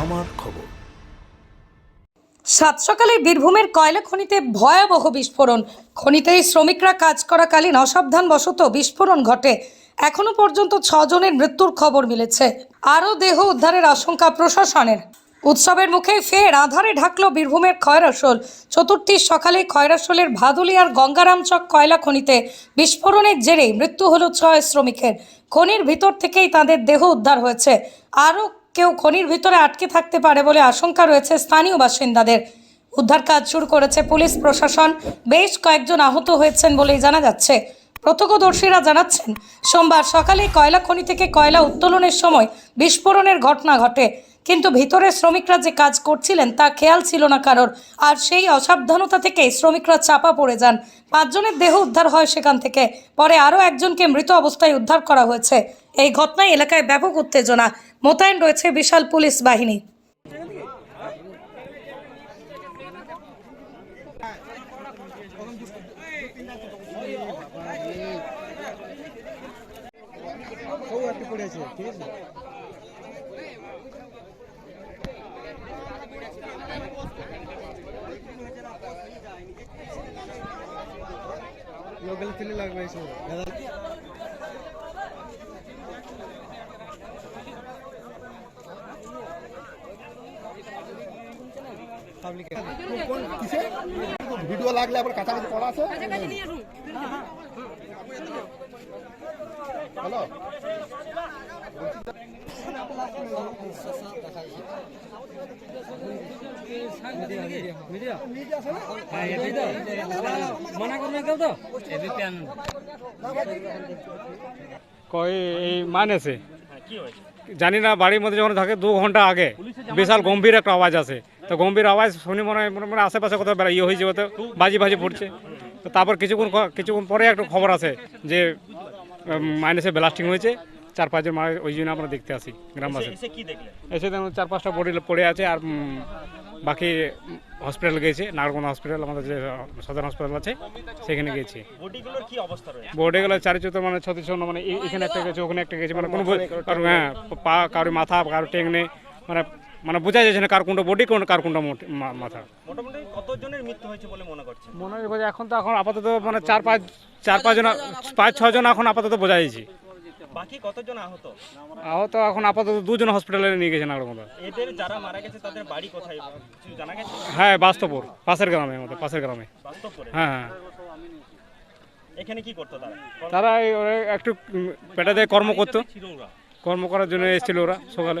আমার খবর। সাত সকালে বীরভূমের কয়লা খনিতে ভয়াবহ বিস্ফোরণ। খনিতেই শ্রমিকরা কাজ করাকালীন অসাবধানবশত বিস্ফোরণ ঘটে। এখনও পর্যন্ত ছজনের মৃত্যুর খবর মিলেছে। আরও দেহ উদ্ধারের আশঙ্কা প্রশাসনের। উৎসবের মুখে ফের আধারে ঢাকলো বীরভূমের খয়রাসোল। চতুর্থী সকালে খয়রাসোলের ভাদুলিয়ার গঙ্গারামচক কয়লা খনিতে বিস্ফোরণের জেরে মৃত্যু হলো ছয় শ্রমিকের। খনির ভিতর থেকেই তাদের দেহ উদ্ধার হয়েছে। আরও কেউ খনির ভিতরে আটকে থাকতে পারে বলে আশঙ্কা রয়েছে স্থানীয় বাসিন্দাদের। উদ্ধার কাজ শুরু করেছে পুলিশ প্রশাসন। বেশ কয়েকজন আহত হয়েছেন বলেই জানা যাচ্ছে। প্রত্যক্ষদর্শীরা জানাচ্ছেন, সোমবার সকালে কয়লা খনি থেকে কয়লা উত্তোলনের সময় বিস্ফোরণের ঘটনা ঘটে। কিন্তু ভিতরে শ্রমিকরা যে কাজ করছিলেন তা খেয়াল ছিল না কারোর। আর সেই অসাবধানতা থেকেই শ্রমিকরা চাপা পড়ে যান। পাঁচজনের দেহ উদ্ধার হয় সেখান থেকে। পরে আরও একজনকে মৃত অবস্থায় উদ্ধার করা হয়েছে। এই ঘটনায় এলাকায় ব্যাপক উত্তেজনা। মোতায়েন রয়েছে বিশাল পুলিশ বাহিনী। লোকাল তেলে লাগবে এসব দাদা ভিডিও লাগলে আবার কাছাকাছি করা আছে? হ্যালো? কই এই মানেছে জানি না বাড়ির মধ্যে যখন থাকে দু ঘণ্টা আগে। বিশাল গম্ভীর একটা আওয়াজ আসে তো গম্ভীর আওয়াজ শুনি মনে হয় মানে আশেপাশে কোথাও বেড়া ইয়ে হয়েছে হয়তো বাজি বাজি পড়ছে। তো তারপর কিছুক্ষণ কিছুক্ষণ পরে একটা খবর আছে যে মাইনাসে ব্লাস্টিং হয়েছে। চার পাঁচজন মারা ওই জন্য আমরা দেখতে আসি গ্রামবাসী। এসে দেখুন চার পাঁচটা বডি পড়ে আছে আর বাকি হসপিটাল গেছে নাগরকোনা হসপিটাল আমাদের যে সদর হসপিটাল আছে সেখানে গেছি বডিগুলোর কি অবস্থা বোর্ডে গেলে চারিচুতো মানে ছত্রিশ মানে এখানে একটা গেছে ওখানে একটা গেছে মানে কোনো হ্যাঁ পা কারও মাথা কারও টেংনে মানে মানে বোঝা যাচ্ছে না কার কোনটা বডি কোন কার কোনটা মাথা। মোটামুটি কতজনের মৃত্যু হয়েছে বলে মনে করছেন? মনে হয় এখন তো এখন আপাতত মানে চার পাঁচ চার পাঁচজন পাঁচ ছজন এখন আপাতত বোঝা যাচ্ছে। বাকি কতজন আহত? আহত এখন আপাতত দুজন হসপিটালে নিয়ে এদের যারা মারা গেছে তাদের বাড়ি কোথায়? জানা গেছে? হ্যাঁ বাস্তবপুর পাশের গ্রামে আমাদের পাশের গ্রামে। হ্যাঁ হ্যাঁ। এখানে কি করতো তারা? একটু কর্ম করতো। কর্ম করার জন্য এসেছিল ওরা সকালে।